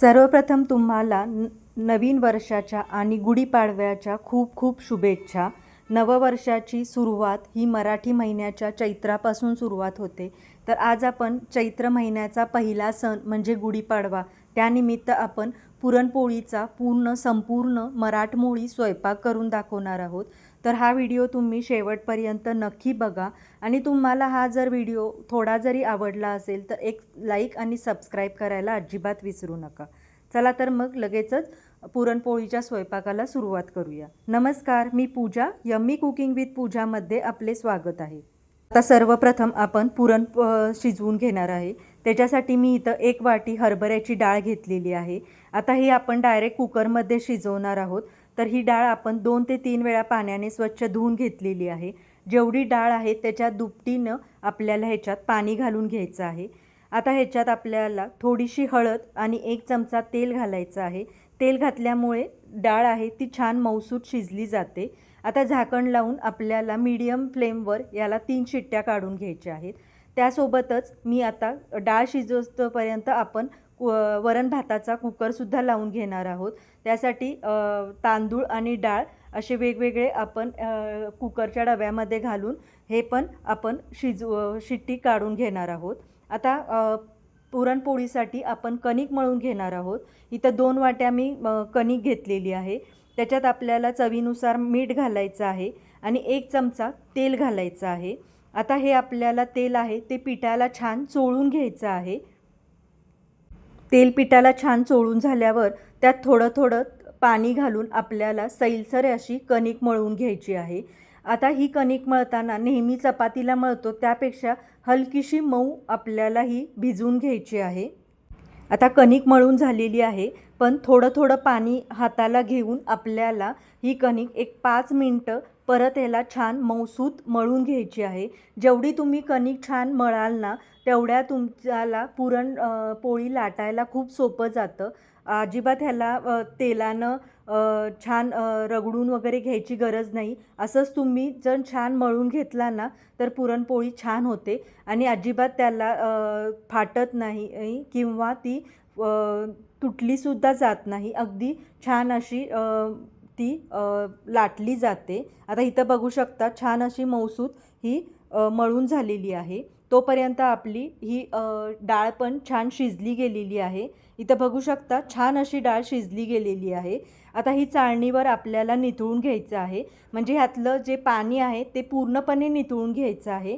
सर्वप्रथम तुम्हाला न नवीन वर्षाच्या आणि गुढीपाडव्याच्या खूप खूप शुभेच्छा. नववर्षाची सुरुवात ही मराठी महिन्याच्या चैत्रापासून सुरुवात होते. तर आज आपण चैत्र महिन्याचा पहिला सण म्हणजे गुढीपाडवा. त्यानिमित्त आपण पुरणपोळीचा पूर्ण संपूर्ण मराठमोळी स्वयंपाक करून दाखवणार आहोत. तर हा व्हिडिओ तुम्ही शेवटपर्यंत नक्की बघा. आणि तुम्हाला हा जर व्हिडिओ थोडा जरी आवडला असेल तर एक लाईक आणि सबस्क्राईब करायला अजिबात विसरू नका. चला तर मग लगेचच पुरणपोळीच्या स्वयंपाकाला सुरुवात करूया. नमस्कार मी पूजा. यम्मी कुकिंग विथ पूजामध्ये आपले स्वागत आहे. आता सर्वप्रथम आपण पुरण शिजवून घेणार आहे. त्याच्यासाठी मी इथं एक वाटी हरभऱ्याची डाळ घेतलेली आहे. आता ही आपण डायरेक्ट कुकरमध्ये शिजवणार आहोत. तर ही डाळ आपण दोन ते तीन वेळा पाण्याने स्वच्छ धुवून घेतलेली आहे. जेवढी डाळ आहे त्याच्या दुपटीनं आपल्याला ह्याच्यात पाणी घालून घ्यायचं आहे. आता ह्याच्यात आपल्याला थोडीशी हळद आणि एक चमचा तेल घालायचं आहे. तेल घातल्यामुळे डाळ आहे ती छान मौसूद शिजली जाते. आता झाकण लावून आपल्याला मीडियम फ्लेमवर याला तीन शिट्ट्या काढून घ्यायच्या आहेत. त्यासोबतच मी आता डाळ शिजवतोपर्यंत आपण कु- वरण भाताचा कुकरसुद्धा लावून घेणार आहोत. त्यासाठी तांदूळ आणि डाळ असे वेगवेगळे आपण कुकरच्या डब्यामध्ये घालून हे पण आपण शिजव शिट्टी काढून घेणार आहोत. आता पुरणपोळीसाठी आपण कणिक मळून घेणार आहोत. इथं दोन वाट्या मी कणिक घेतलेली आहे. त्याच्यात आपल्याला चवीनुसार मीठ घालायचं आहे आणि एक चमचा तेल घालायचं आहे. आता हे आपल्याला तेल आहे ते पिठाला छान चोळून घ्यायचं आहे. तेलपिठाला छान चोळून झाल्यावर त्यात थोडं थोडं पाणी घालून आपल्याला सैलसर अशी कणिक मळून घ्यायची आहे. आता ही कणिक मळताना नेहमी चपातीला मळतो त्यापेक्षा हलकीशी मऊ आपल्याला ही भिजवून घ्यायची आहे. आता कणिक मळून झालेली आहे पण थोडं थोडं पाणी हाताला घेऊन आपल्याला ही कणिक एक पाच मिनटं परत ह्याला छान मौसूत मळून घ्यायची आहे. जेवढी तुम्ही कणिक छान मळाल ना तेवढ्या तुमच्याला पुरण पोळी लाटायला खूप सोपं जातं. अजिबात ह्याला तेलानं छान रगडून वगैरे घ्यायची गरज नाही. असंच तुम्ही जर छान मळून घेतला ना तर पुरणपोळी छान होते. आणि अजिबात त्याला फाटत नाही किंवा ती तुटलीसुद्धा जात नाही. अगदी छान अशी ती लाटली जाते. आता इथं बघू शकता छान अशी मौसूद ही मळून झालेली आहे. तोपर्यंत आपली ही डाळ पण छान शिजली गेलेली आहे. इथं बघू शकता छान अशी डाळ शिजली गेलेली आहे. आता ही चाळणीवर आपल्याला निथळून घ्यायचं आहे. म्हणजे ह्यातलं जे पाणी आहे ते पूर्णपणे निथळून घ्यायचं आहे.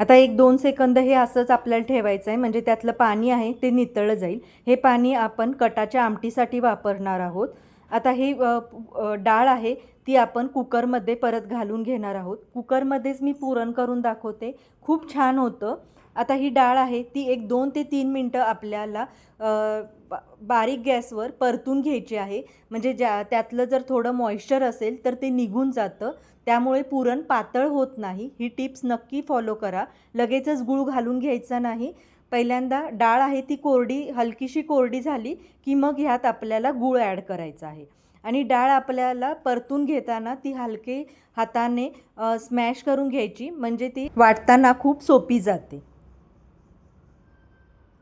आता एक दोन सेकंद हे असंच आपल्याला ठेवायचं आहे म्हणजे त्यातलं पाणी आहे ते नितळलं जाईल. हे पाणी आपण कटाच्या आमटीसाठी वापरणार आहोत. आता ही डाळ आहे ती आपण कुकरमध्ये परत घालून घेणार आहोत. कुकरमध्येच मी पुरण करून दाखवते. खूप छान होतं. आता ही डाळ आहे ती एक दोन ते तीन मिनटं आपल्याला बारीक गॅसवर परतून घ्यायची आहे. म्हणजे ज्या त्यातलं जर थोडं मॉइश्चर असेल तर ते निघून जातं. त्यामुळे पुरण पातळ होत नाही. ही टिप्स नक्की फॉलो करा. लगेचच गूळ घालून घ्यायचा नाही. पहिल्यांदा डाळ आहे ती कोरडी हलकीशी कोरडी झाली की मग ह्यात आपल्याला गूळ ॲड करायचा आहे. आणि डाळ आपल्याला परतून घेताना ती हलके हाताने स्मॅश करून घ्यायची. म्हणजे ती वाटताना खूप सोपी जाते.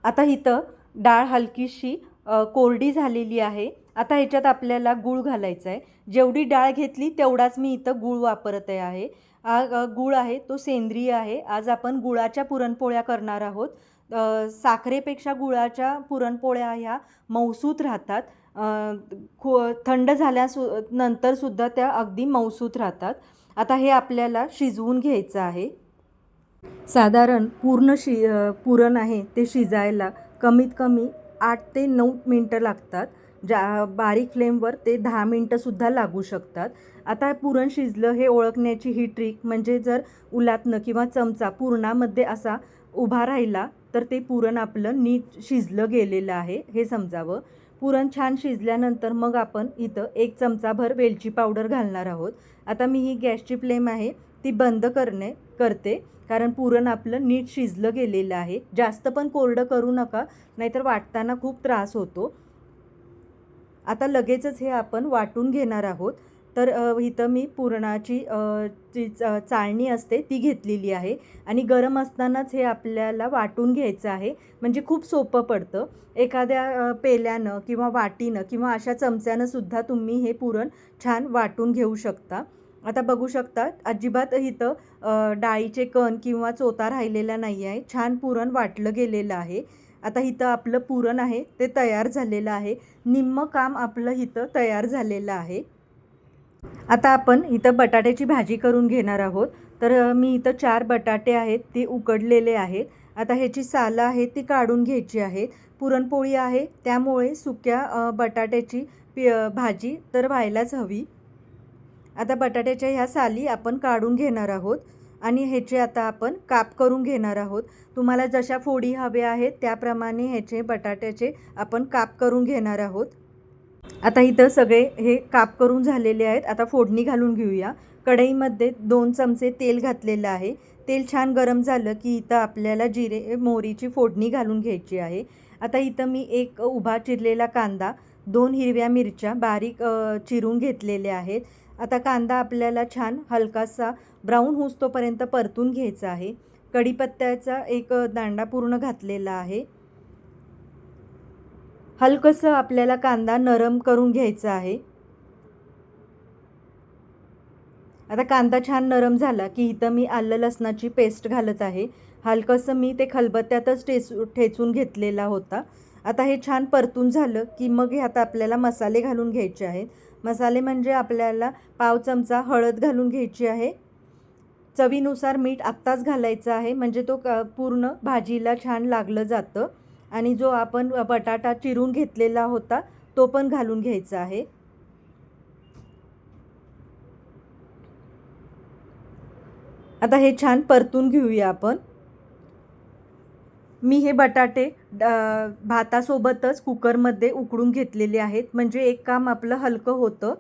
आता इथं डाळ हलकीशी कोरडी झालेली आहे. आता ह्याच्यात आपल्याला गूळ घालायचा आहे. जेवढी डाळ घेतली तेवढाच मी इथं गूळ वापरत आहे. गूळ आहे तो सेंद्रिय आहे. आज आपण गुळाच्या पुरणपोळ्या करणार आहोत. साखरेपेक्षा गुळाच्या पुरणपोळ्या ह्या मौसूत राहतात. अ, खू थंड झाल्यासु नंतरसुद्धा त्या अगदी मौसूत राहतात. आता हे आपल्याला शिजवून घ्यायचं आहे. साधारण पूर्ण शि पुरण आहे ते शिजायला कमीत कमी आठ ते नऊ मिनटं लागतात ज्या बारीक फ्लेमवर ते दहा मिनटंसुद्धा लागू शकतात. आता पुरण शिजलं हे ओळखण्याची ही ट्रिक म्हणजे जर उलातनं किंवा चमचा पुरणामध्ये असा उभा राहिला तर ते पुरण आपलं नीट शिजलं गेलेलं आहे हे समजावं. पुरण छान शिजल्यानंतर मग आपण इथं एक चमचाभर वेलची पावडर घालणार आहोत. आता मी ही गॅसची फ्लेम आहे ती बंद करणे करते. कारण पुरण आपलं नीट शिजलं गेलेलं आहे. जास्त पण कोरडं करू नका नाहीतर वाटताना खूप त्रास होतो. आता लगेचच हे आपण वाटून घेणार आहोत. तर इथं मी पुरणाची जी च- चाळणी असते ती घेतलेली आहे आणि गरम असतानाच हे आपल्याला वाटून घ्यायचं आहे. म्हणजे खूप सोपं पडतं. एखाद्या पेल्यानं किंवा वाटीनं किंवा अशा चमच्यानं सुद्धा तुम्ही हे पुरण छान वाटून घेऊ शकता. आता बघू शकता अजिबात इथं डाळीचे कण किंवा चोता राहिलेला नाही आहे. छान पुरण वाटलं गेलेलं आहे. आता इथं आपलं पुरण आहे ते तयार झालेलं आहे. निम्म काम आपलं इथं तयार झालेलं आहे. आता आपण इथं बटाट्याची भाजी करून घेणार आहोत. तर मी इथं चार बटाटे आहेत ते उकडलेले आहेत. आता ह्याची सालं आहेत ती काढून घ्यायची आहेत पुरणपोळी आहे त्यामुळे सुक्या बटाट्याची पि भाजी तर व्हायलाच हवी. आता बटाट्याच्या ह्या साली आपण काढून घेणार आहोत आणि ह्याचे आता आपण काप करून घेणार आहोत. तुम्हाला जशा फोडी हव्या आहेत त्याप्रमाणे ह्याचे बटाट्याचे आपण काप करून घेणार आहोत. आता इथं सगळे हे काप करून झालेले आहेत. आता फोडणी घालून घेऊया. कढईमध्ये दोन चमचे तेल घातलेलं आहे. तेल छान गरम झालं की इथं आपल्याला जिरे मोहरीची फोडणी घालून घ्यायची आहे. आता इथं मी एक उभा चिरलेला कांदा दोन हिरव्या मिरच्या बारीक चिरून घेतलेल्या आहेत. आता कांदा आपल्याला छान हलकासा ब्राऊन होस्तोपर्यंत परतून घ्यायचा आहे. कढीपत्त्याचा एक दांडा पूर्ण घातलेला आहे. हलकंसं आपल्याला कांदा नरम करून घ्यायचा आहे. आता कांदा छान नरम झाला की इथं मी आलं लसणाची पेस्ट घालत आहे. हलकंसं मी ते खलबत्त्यातच ठेचू ठेचून घेतलेला होता. आता हे छान परतून झालं की मग हे आता आपल्याला मसाले घालून घ्यायचे आहेत. मसाले म्हणजे आपल्याला पाव चमचा हळद घालून घ्यायची आहे. चवीनुसार मीठ आत्ताच घालायचं आहे. म्हणजे तो क पूर्ण भाजीला छान लागलं जातं. आणि जो आपण बटाटा चिरून घेतलेला होता तो पण घालून घ्यायचा आहे. आता हे छान परतून घेऊया आपण. मी हे बटाटे भातासोबतच कुकरमध्ये उकडून घेतलेले आहेत. म्हणजे एक काम आपलं हलकं होतं.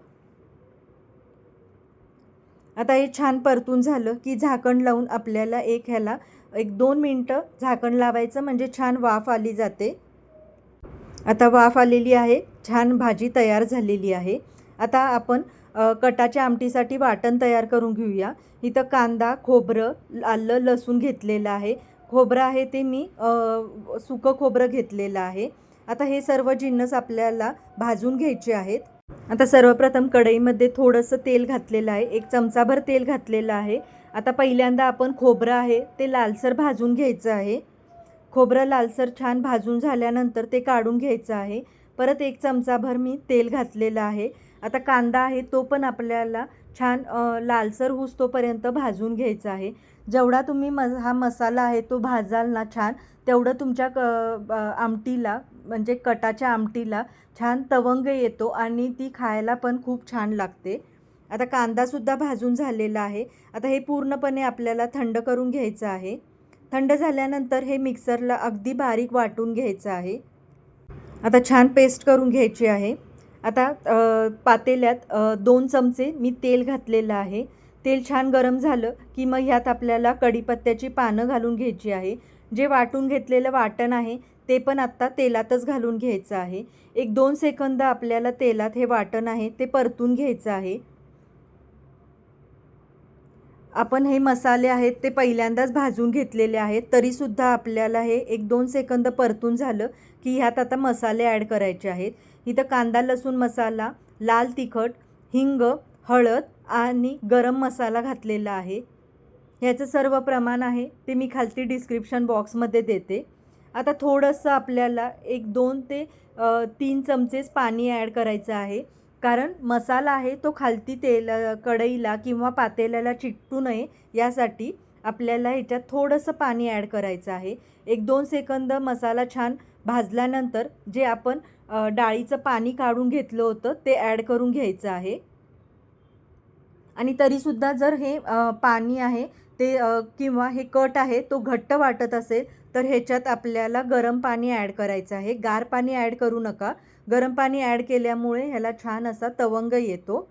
आता हे छान परतून झालं की झाकण लावून आपल्याला एक ह्याला एक दोन मिनटं झाकण लावायचं म्हणजे छान वाफ आली जाते. आता वाफ आलेली आहे छान भाजी तयार झालेली आहे. आता आपण कटाच्या आमटीसाठी वाटण तयार करून घेऊया. इथं कांदा खोबरं आलं लसूण घेतलेलं आहे. खोबरं आहे ते मी सुकं खोबरं घेतलेलं आहे. आता हे सर्व जिन्नस आपल्याला भाजून घ्यायचे आहेत. आता सर्वप्रथम कढईमध्ये थोडंसं तेल घातलेलं आहे. एक चमचाभर तेल घातलेलं आहे. आता पहिल्यांदा आपण खोबरं आहे ते लालसर भाजून घ्यायचं आहे. खोबरं लालसर छान भाजून झाल्यानंतर ते काढून घ्यायचं आहे. परत एक चमचाभर मी तेल घातलेलं आहे. आता कांदा आहे तो पण आपल्याला छान लालसर होऊस तोपर्यंत भाजून घ्यायचा आहे. जेवढा तुम्ही म हा मसाला आहे तो भाजाल ना छान तेवढं तुमच्या क आमटीला म्हणजे कटाच्या आमटीला छान तवंग येतो आणि ती खायला पण खूप छान लागते. आता कांदासुद्धा भाजून झालेला आहे. आता हे पूर्णपणे आपल्याला थंड करून घ्यायचं आहे. थंड झाल्यानंतर हे मिक्सरला अगदी बारीक वाटून घ्यायचं आहे. आता छान पेस्ट करून घ्यायची आहे. आता पातेल्यात दोन चमचे मी तेल घातलेलं आहे. तेल छान गरम झालं की मग ह्यात आपल्याला कढीपत्त्याची पानं घालून घ्यायची आहे. जे वाटून घेतलेलं वाटण आहे ते पण आत्ता तेलातच घालून घ्यायचं आहे. एक दोन सेकंद आपल्याला तेलात हे वाटण आहे ते परतून घ्यायचं आहे. आपण हे मसाले आहेत ते पहिल्यांदाच भाजून घेतलेले आहेत तरीसुद्धा आपल्याला हे एक दोन सेकंद परतून झालं की ह्यात आता मसाले ॲड करायचे आहेत. इथं कांदा लसूण मसाला लाल तिखट हिंग हळद आणि गरम मसाला घातलेला आहे. ह्याचं सर्व प्रमाण आहे ते मी खालती डिस्क्रिप्शन बॉक्समध्ये देते. आता थोडंसं आपल्याला एक दोन ते तीन चमचेच पाणी ॲड करायचं आहे. कारण मसाला आहे तो खालती तेल कढईला किंवा पातेल्याला चिटू नये यासाठी आपल्याला ह्याच्यात थोडंसं पाणी ॲड करायचं आहे. एक दोन सेकंद मसाला छान भाजल्यानंतर जे आपण डाळीचं पाणी काढून घेतलं होतं ते ॲड करून घ्यायचं आहे. आणि तरीसुद्धा जर हे पाणी आहे ते किंवा हे कट आहे तो घट्ट वाटत असेल तर ह्याच्यात आपल्याला गरम पाणी ॲड करायचं आहे. गार पाणी ॲड करू नका. गरम पाणी ॲड केल्यामुळे ह्याला छान असा तवंग येतो.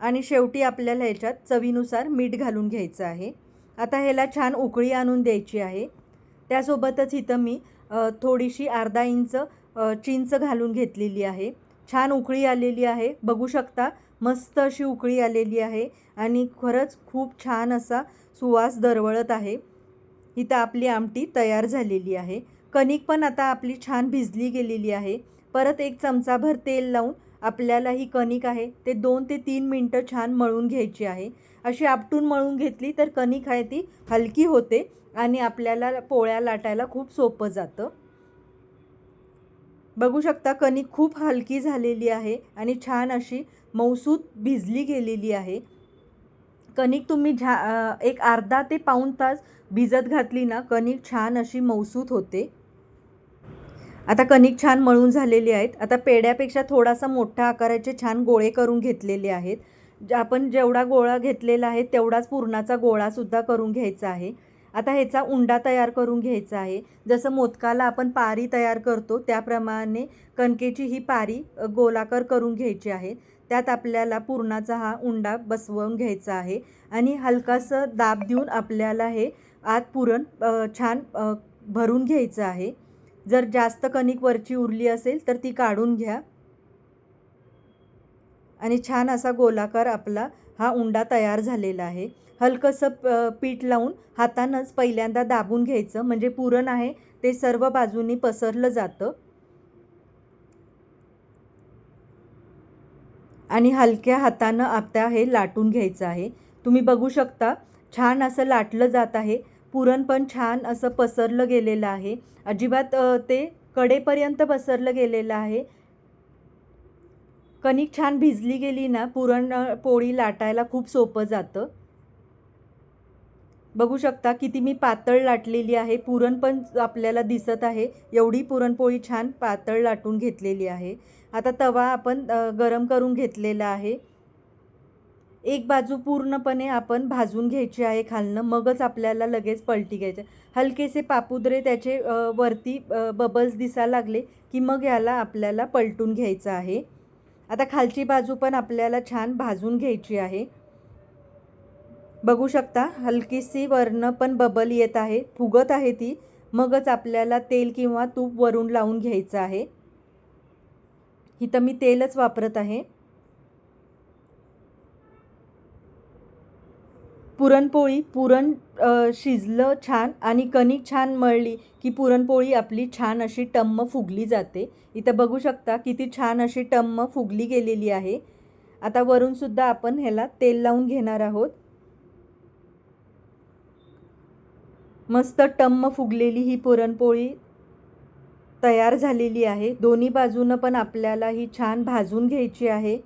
आणि शेवटी आपल्याला ह्याच्यात चवीनुसार मीठ घालून घ्यायचं आहे. आता ह्याला छान उकळी आणून द्यायची आहे. त्यासोबतच इथं मी थोडीशी अर्धा इंच चिंच घालून घेतलेली आहे. छान उकळी आलेली आहे. बघू शकता मस्त अशी उकळी आलेली आहे आणि खरंच खूप छान असा सुवास दरवळत आहे. इथं आपली आमटी तयार झालेली आहे. कणिक पण आता आपली छान भिजली गेलेली आहे. परत एक चमचाभर तेल लावून आपल्याला ही कणिक आहे. ते दोन ते तीन मिनटं छान मळून घ्यायची आहे. अशी आपटून मळून घेतली तर कणिक आहे ती हलकी होते आणि आपल्याला पोळ्या लाटायला खूप सोपं जातं. बघू शकता कणिक खूप हलकी झालेली आहे आणि छान अशी मौसूत भिजली गेलेली आहे. कणिक तुम्ही झा एक अर्धा ते पाऊण तास भिजत घातली ना कणिक छान अशी मौसूत होते. आता कणिक छान मळून झालेली आहेत. आता पेड्यापेक्षा थोडासा मोठ्या आकाराचे छान गोळे करून घेतलेले आहेत. आपण जेवढा गोळा घेतलेला आहे तेवढाच पुरणाचा गोळासुद्धा करून घ्यायचा आहे. आता ह्याचा उंडा तयार करून घ्यायचा आहे. जसं मोदकाला आपण पारी तयार करतो त्याप्रमाणे कणकेची ही पारी गोलाकार करून घ्यायची आहे. त्यात आपल्याला पुरणाचा हा उंडा बसवून घ्यायचा आहे आणि हलकासं दाब देऊन आपल्याला हे आत पुरण छान भरून घ्यायचं आहे. जर जास्त कणिक वरची उरली असेल तर ती काढून घ्या. आणि छान असा गोलाकार आपला हा उंडा तयार झालेला आहे. हलकंसं प- पीठ लावून हातानंच पहिल्यांदा दाबून घ्यायचं. म्हणजे पुरण आहे ते सर्व बाजूनी पसरलं जातं. आणि हलक्या हातानं आता हे लाटून घ्यायचं आहे. तुम्ही बघू शकता छान असं लाटलं जात आहे. पुरण पण छान असं पसरलं गेलेलं आहे. अजिबात ते कडेपर्यंत पसरलं गेलेलं आहे. कणिक छान भिजली गेली ना पुरण पोळी लाटायला खूप सोपं जातं. बघू शकता किती मी पातळ लाटलेली आहे. पुरण पण आपल्याला दिसत आहे. एवढी पुरणपोळी छान पातळ लाटून घेतलेली आहे. आता तवा आपण गरम करून घेतलेला आहे. एक बाजू पूर्णपणे आपण भाजून घ्यायची आहे खालनं मगच आपल्याला लगेच पलटी घ्यायचं. हलकेसे पापुद्रे त्याचे वरती बबल्स दिसायला लागले की मग याला आपल्याला पलटून घ्यायचं आहे. आता खालची बाजू पण आपल्याला छान भाजून घ्यायची आहे. बघू शकता हलकीशी वरनं पण बबल येत आहे फुगत आहे ती मगच आपल्याला तेल किंवा तूप वरून लावून घ्यायचं आहे. इथं मी तेलच वापरत आहे. पुरणपोळी पुरण शिजलं छान आणि कणिक छान मळली की पुरणपोळी आपली छान अशी टम्म फुगली जाते. इथं बघू शकता किती छान अशी टम्म फुगली गेलेली आहे. आता वरूनसुद्धा आपण ह्याला तेल लावून घेणार आहोत. मस्त टम्म फुगलेली ही पुरणपोळी तयार झालेली आहे. दोन्ही बाजूनं पण आपल्याला ही छान भाजून घ्यायची आहे.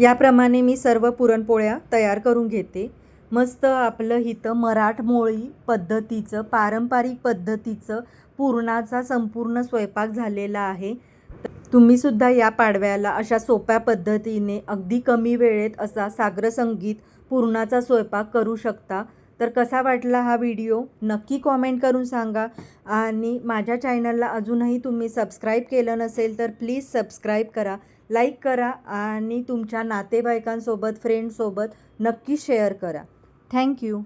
याप्रमाणे मी सर्व पुरणपोळ्या तयार करून घेते. मस्त आपलं इथं मराठमोळी पद्धतीचं पारंपरिक पद्धतीचं पुरणाचा संपूर्ण स्वयंपाक झालेला आहे. तुम्हीसुद्धा या पाडव्याला अशा सोप्या पद्धतीने अगदी कमी वेळेत असा सागरसंगीत पुरणाचा स्वयंपाक करू शकता. तर कसा वाटला हा व्हिडिओ? नक्की कॉमेंट करून सांगा. आणि माझ्या चॅनलला अजूनही तुम्ही सबस्क्राईब केलं नसेल तर प्लीज सबस्क्राईब करा. लाईक करा आणि तुमच्या नातेवाईकांसोबत फ्रेंडसोबत नक्की शेअर करा. थँक्यू